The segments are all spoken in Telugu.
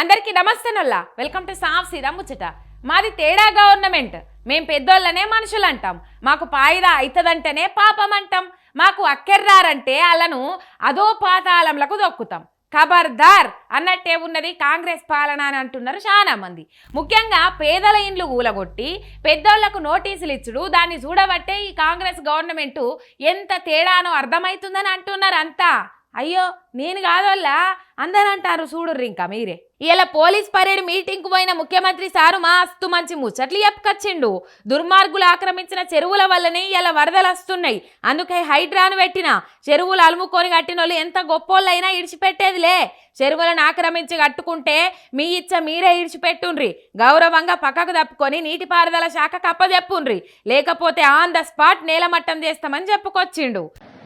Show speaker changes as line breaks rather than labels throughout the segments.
అందరికీ నమస్తేనొల్లా వెల్కమ్ టు సాఫ్ సీరా ముచ్చట. మాది తేడా గవర్నమెంట్. మేం పెద్దోళ్ళనే మనుషులు అంటాం మాకు పాయిదా అవుతుందంటేనే పాపం అంటాం మాకు అక్కెర్రారంటే వాళ్ళను అదో పాతాళంలకు దొక్కుతాం. ఖబర్దార్ అన్నట్టే ఉన్నది కాంగ్రెస్ పాలన అని అంటున్నారు చాలా మంది ముఖ్యంగా పేదల ఇండ్లు ఊలగొట్టి పెద్దోళ్ళకు నోటీసులు ఇచ్చుడు దాన్ని చూడబట్టే ఈ కాంగ్రెస్ గవర్నమెంటు ఎంత తేడానో అర్థమవుతుందని అంటున్నారు అంతా అయ్యో నేను కాదోళ్ళ? అందరూ అంటారు చూడుర్రి ఇంకా మీరే. ఇలా పోలీస్ పరేడ్ మీటింగ్కు పోయిన ముఖ్యమంత్రి సారు మస్తు మంచి ముచ్చట్లు చెప్పుకొచ్చిండు. దుర్మార్గులు ఆక్రమించిన చెరువుల వల్లనే ఇలా వరదలు వస్తున్నాయి. అందుకే హైడ్రాను పెట్టిన చెరువులు అలుముకొని కట్టిన వాళ్ళు ఎంత గొప్పోళ్ళైనా ఇడిచిపెట్టేదిలే. చెరువులను ఆక్రమించి కట్టుకుంటే మీ ఇచ్చ మీరే ఇడిచిపెట్టుండ్రి. గౌరవంగా పక్కకు తప్పుకొని నీటిపారుదల శాఖకు అప్పచెప్పుండ్రి లేకపోతే ఆన్ ద స్పాట్ నేలమట్టం చేస్తామని చెప్పుకొచ్చిండు.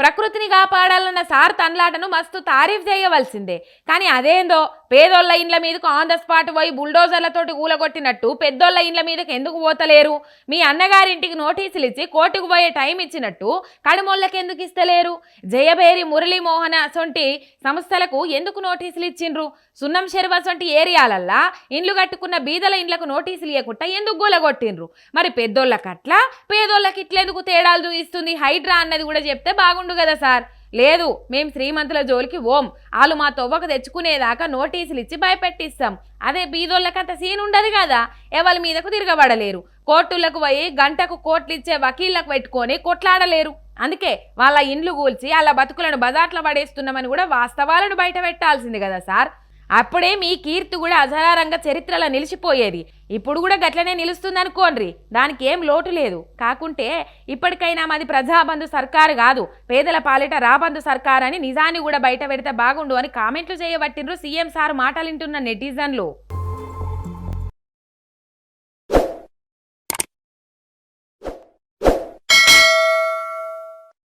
ప్రకృతిని కాపాడాలన్న సార్ తన్లాటను మస్తు తారీఫ్ చేయవలసిందే. కానీ అదేందో పేదోళ్ళ ఇండ్ల మీదకు ఆన్ ద స్పాట్ పోయి బుల్డోజర్లతోటి కూలగొట్టినట్టు పెద్దోళ్ళ ఇండ్ల మీదకి ఎందుకు పోతలేరు? మీ అన్నగారింటికి నోటీసులు ఇచ్చి కోర్టుకు పోయే టైం ఇచ్చినట్టు కడిమోళ్ళకి ఎందుకు ఇస్తలేరు? జయబేరి మురళీమోహన సొంటి సంస్థలకు ఎందుకు నోటీసులు ఇచ్చిండ్రు? సున్నం శర్వ సొంటి ఏరియాలల్లా ఇండ్లు కట్టుకున్న బీదల ఇండ్లకు నోటీసులు ఇవ్వకుండా ఎందుకు గూలగొట్టిండ్రు? మరి పెద్దోళ్ళకి అట్లా పేదోళ్ళకి ఇట్లెందుకు తేడాలు చూపిస్తుంది? హైడ్రా అన్నది కూడా చెప్తే బాగుంటుంది. ఉండు కదా సార్. లేదు మేము శ్రీమంతుల జోలికి ఓం. వాళ్ళు మా తొవ్వకు తెచ్చుకునేదాకా నోటీసులు ఇచ్చి భయపెట్టిస్తాం. అదే బీదోళ్ళకి అంత సీన్ ఉండదు కదా. ఎవరి మీదకు తిరగబడలేరు. కోర్టులకు పోయి గంటకు కోట్లు ఇచ్చే వకీళ్ళకు పెట్టుకొని కొట్లాడలేరు. అందుకే వాళ్ళ ఇండ్లు కూల్చి వాళ్ళ బతుకులను బజాట్ల పడేస్తున్నామని కూడా వాస్తవాలను బయట పెట్టాల్సింది కదా సార్. అప్పుడే మీ కీర్తి కూడా అజరారంగా చరిత్రలో నిలిచిపోయేది. ఇప్పుడు కూడా గట్లనే నిలుస్తుంది అనుకోండ్రి దానికి ఏం లోటు లేదు. కాకుంటే ఇప్పటికైనా మాది ప్రజాబంధు సర్కారు కాదు. పేదల పాలిట రాబంధు సర్కార్ అని నిజాన్ని కూడా బయట పెడితే బాగుండు అని కామెంట్లు చేయబట్టిండ్రు సీఎం సార్ మాటలింటున్న నెటిజన్లు.